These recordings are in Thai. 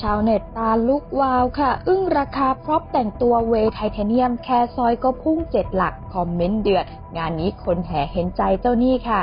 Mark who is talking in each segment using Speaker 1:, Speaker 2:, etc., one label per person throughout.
Speaker 1: ชาวเน็ตตาลุกวาวค่ะ อึ้งราคาพร็อพแต่งตัวเวทไทเทเนียมแค่ซอยก็พุ่งเจ็ดหลัก คอมเมนต์เดือด งานนี้คนแห่เห็นใจเจ้านี่ค่ะ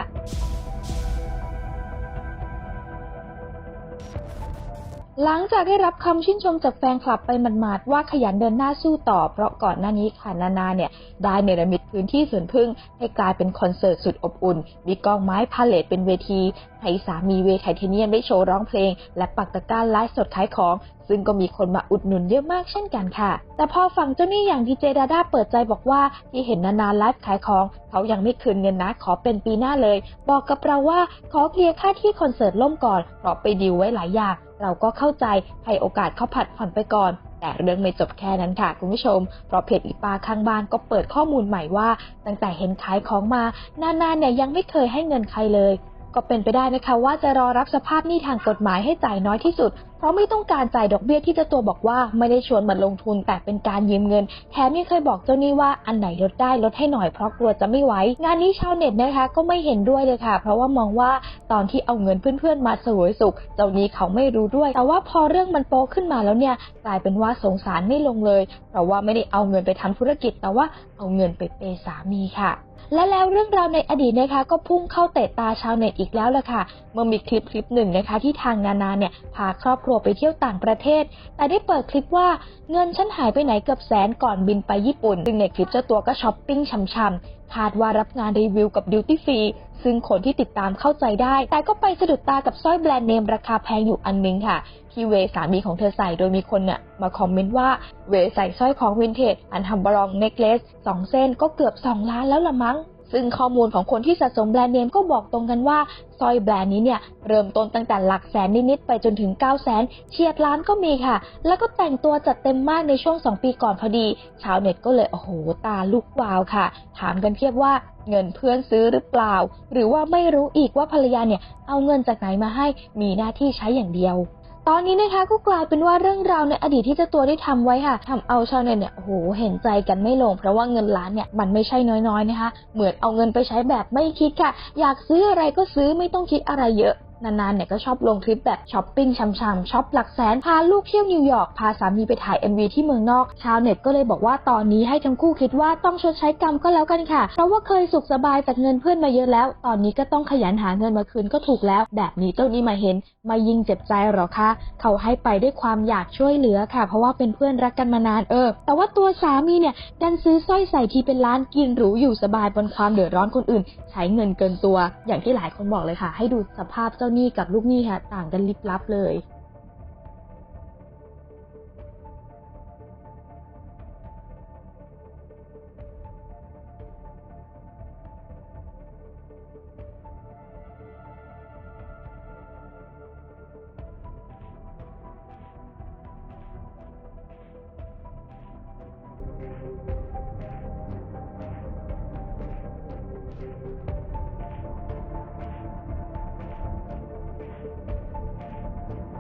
Speaker 1: หลังจากได้รับคำชื่นชมจากแฟนคลับไปหมาดๆว่าขยันเดินหน้าสู้ต่อ เพราะก่อนหน้านี้ค่ะนานาเนี่ย ได้เนรมิตพื้นที่สวนพึ่ง ให้กลายเป็นคอนเสิร์ตสุดอบอุ่น มีกองไม้พาเลทเป็นเวทีให้สามีเวย์ไทเทเนียมได้โชว์ร้องเพลง และปักตะกร้าไลฟ์สดขายของ ซึ่งก็มีคนมาอุดหนุนเยอะมากเช่นกันค่ะ แต่พอฝั่งเจ้าหนี้อย่างดีเจดาด้าเปิดใจบอกว่าที่เห็นนานาไลฟ์ขายของ เขายังไม่คืนเงินนะขอเป็นปีหน้าเลย บอกกับเราว่าขอเคลียร์ค่าที่คอนเสิร์ตล่มก่อนเพราะไปดีลไว้หลายอย่าง เราก็เข้าใจให้โอกาสเขาผัดผ่อนไปก่อน แต่เรื่องไม่จบแค่นั้นค่ะคุณผู้ชม เพราะเพจอีปาข้างบ้านก็เปิดข้อมูลใหม่ว่า ตั้งแต่เห็นขายของมานานาเนี่ยยังไม่เคยให้เงินใครเลย ก็เป็นไปได้นะคะว่าจะรอรับสภาพหนี้ทางกฎหมายให้จ่ายน้อยที่สุด เพราะไม่ต้องการจ่ายดอกเบี้ยที่เจ้าตัวบอกว่าไม่ได้ชวนมาลงทุนแต่เป็นการยืมเงิน แถมยังเคยบอกเจ้าหนี้ว่าอันไหนลดได้ลดให้หน่อยเพราะกลัวจะไม่ไหวงานนี้ชาวเน็ตนะคะก็ไม่เห็นด้วยเลยค่ะ เพราะว่ามองว่าตอนที่เอาเงินเพื่อนๆมาสวยสุข เจ้าหนี้เขาไม่รู้ด้วย แต่ว่าพอเรื่องมันโปขึ้นมาแล้วเนี่ยกลายเป็นว่าสงสารไม่ลงเลย เพราะว่าไม่ได้เอาเงินไปทำธุรกิจแต่ว่าเอาเงินไปเปย์สามีค่ะ และแล้วเรื่องราวในอดีตนะคะ ก็พุ่งเข้าเตะตาชาวเน็ตอีกแล้วล่ะค่ะ เมื่อมีคลิปคลิปหนึ่งนะคะ ที่ทางนานาเนี่ยพาครอบครัวไปเที่ยวต่างประเทศ แต่ได้เปิดคลิปว่าเงินฉันหายไปไหนเกือบแสนก่อนบินไปญี่ปุ่นซึ่งในคลิปเจ้าตัวก็ช้อปปิ้งช่ำๆ คาดว่ารับงานรีวิวกับดิวตี้ฟรีซึ่งคนที่ติดตามเข้าใจได้ แต่ก็ไปสะดุดตากับสร้อยแบรนด์เนมราคาแพงอยู่อันนึงค่ะ ที่เวสามีของเธอใส่โดยมีคนเนี่ยมาคอมเมนต์ว่า เวใส่สร้อยของวินเทจอันทำบรองเน็กเลสสองเส้นก็เกือบ 2 ล้านแล้วละมั้ง ซึ่งข้อมูลของคนที่สะสมแบรนด์เนมก็บอกตรงกันว่าสร้อยแบรนด์นี้เนี่ยเริ่มต้นตั้งแต่หลักแสนนิดๆไปจนถึง 9 0 0แสนเฉียดล้านก็มีค่ะ แล้วก็แต่งตัวจัดเต็มมากในช่วง 2 ปีก่อนพอดี ชาวเน็ตก็เลยโอ้โหตาลุกวาวค่ะ ถามกันเพียบว่าเงินเพื่อนซื้อหรือเปล่า หรือว่าไม่รู้อีกว่าภรรยาเนี่ยเอาเงินจากไหนมาให้มีหน้าที่ใช้อย่างเดียว ตอนนี้นะคะก็กลายเป็นว่าเรื่องราวในอดีตที่เจ้าตัวได้ทำไว้ค่ะทำเอาชาวเน็ตเนี่ยโอ้โหเห็นใจกันไม่ลง เพราะว่าเงินล้านเนี่ยมันไม่ใช่น้อยๆนะคะ เหมือนเอาเงินไปใช้แบบไม่คิดค่ะ อยากซื้ออะไรก็ซื้อไม่ต้องคิดอะไรเยอะ นานๆเนี่ยก็ชอบลงคลิปแบบช้อปปิ้งช่ำๆช็อปหลักแสน พาลูกเที่ยวนิวยอร์กพาสามีไปถ่าย MV ที่เมืองนอก ชาวเน็ตก็เลยบอกว่าตอนนี้ให้ทั้งคู่คิดว่าต้องชดใช้กรรมก็แล้วกันค่ะ เพราะว่าเคยสุขสบายจากเงินเพื่อนมาเยอะแล้ว ตอนนี้ก็ต้องขยันหาเงินมาคืนก็ถูกแล้ว แบบนี้เจ้านี้มาเห็นมายิงเจ็บใจหรอคะเขาให้ไปด้วยความอยากช่วยเหลือค่ะ เพราะว่าเป็นเพื่อนรักกันมานานเออ แต่ว่าตัวสามีเนี่ยดันซื้อสร้อยใส่ทีเป็นล้านกินหรูอยู่สบายบนความเดือดร้อนคนอื่น ใช้เงินเกินตัว อย่างที่หลายคนบอกเลยค่ะ ให้ดูสภาพเจ้าหนี้กับลูกหนี้ค่ะต่างกันลิบลับเลย